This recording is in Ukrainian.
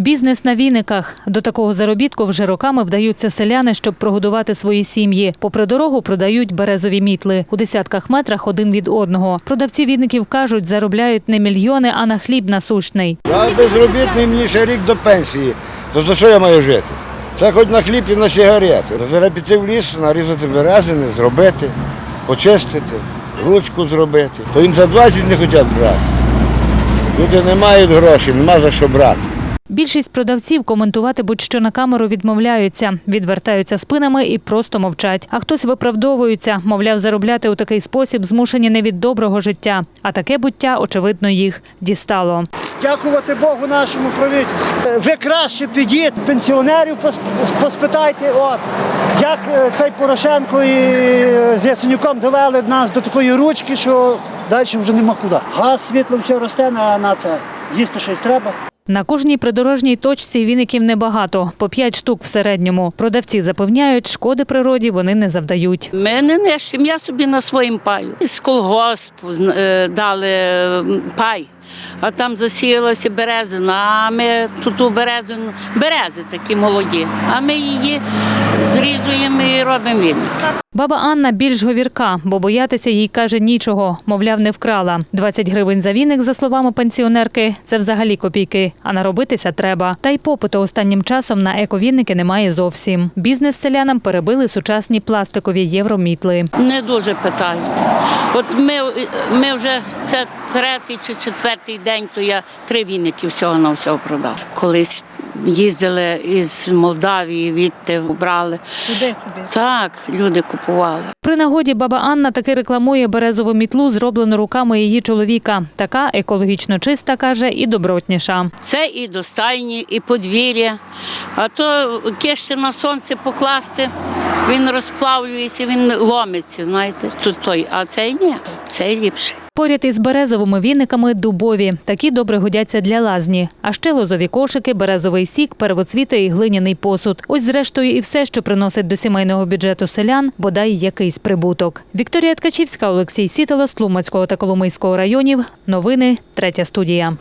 Бізнес на віниках. До такого заробітку вже роками вдаються селяни, щоб прогодувати свої сім'ї. Попри дорогу продають березові мітли. У десятках метрах один від одного. Продавці віників кажуть, заробляють не мільйони, а на хліб насущний. Я безробітний, мені ще рік до пенсії. То за що я маю жити? Це хоч на хліб і на сигарети. Треба піти в ліс, нарізати березини, зробити, почистити, ручку зробити. То їм за 20 не хочуть брати. Люди не мають грошей, нема за що брати. Більшість продавців коментувати будь-що на камеру відмовляються, відвертаються спинами і просто мовчать. А хтось виправдовується, мовляв, заробляти у такий спосіб змушені не від доброго життя. А таке буття, очевидно, їх дістало. Дякувати Богу нашому правительству. Ви краще підіть, пенсіонерів пос- поспитайте, от, як е, цей Порошенко і е, з Яценюком довели нас до такої ручки, що далі вже нема куди. Газ, світло, все росте, на, на це їсти щось треба. На кожній придорожній точці віників небагато, по п'ять штук в середньому. Продавці запевняють, шкоди природі вони не завдають. Мене не я собі на своїм паю. З колгоспу е, дали пай, а там засіялася березина, а ми тут у березину, берези такі молоді, а ми її зрізуємо і робимо вільник. Баба Анна більш говірка, бо боятися їй каже нічого. Мовляв, не вкрала. 20 гривень за віник, за словами пенсіонерки, це взагалі копійки. А наробитися треба. Та й попиту останнім часом на ековінники немає зовсім. Бізнес селянам перебили сучасні пластикові євромітли. Не дуже питають. От ми, ми вже це третій чи четвертий день, то я три віники всього на всього продав. Колись їздили із Молдавії, відти брали. Туди собі. Так, люди купували. При нагоді баба Анна таки рекламує березову мітлу, зроблену руками її чоловіка. Така екологічно чиста, каже, і добротніша. Це і достайні, і подвір'я. А то кище на сонце покласти, він розплавлюється, він ломиться, знаєте, тут той, а цей ні, цей ліпший. Поряд із березовими віниками дубові. Такі добре годяться для лазні. А ще лозові кошики, березовий сік, первоцвіти і глиняний посуд. Ось зрештою і все, що приносить до сімейного бюджету селян, бодай якийсь прибуток. Вікторія Ткачівська, Олексій Сітало з Тлумацького та Коломийського районів. Новини. Третя студія.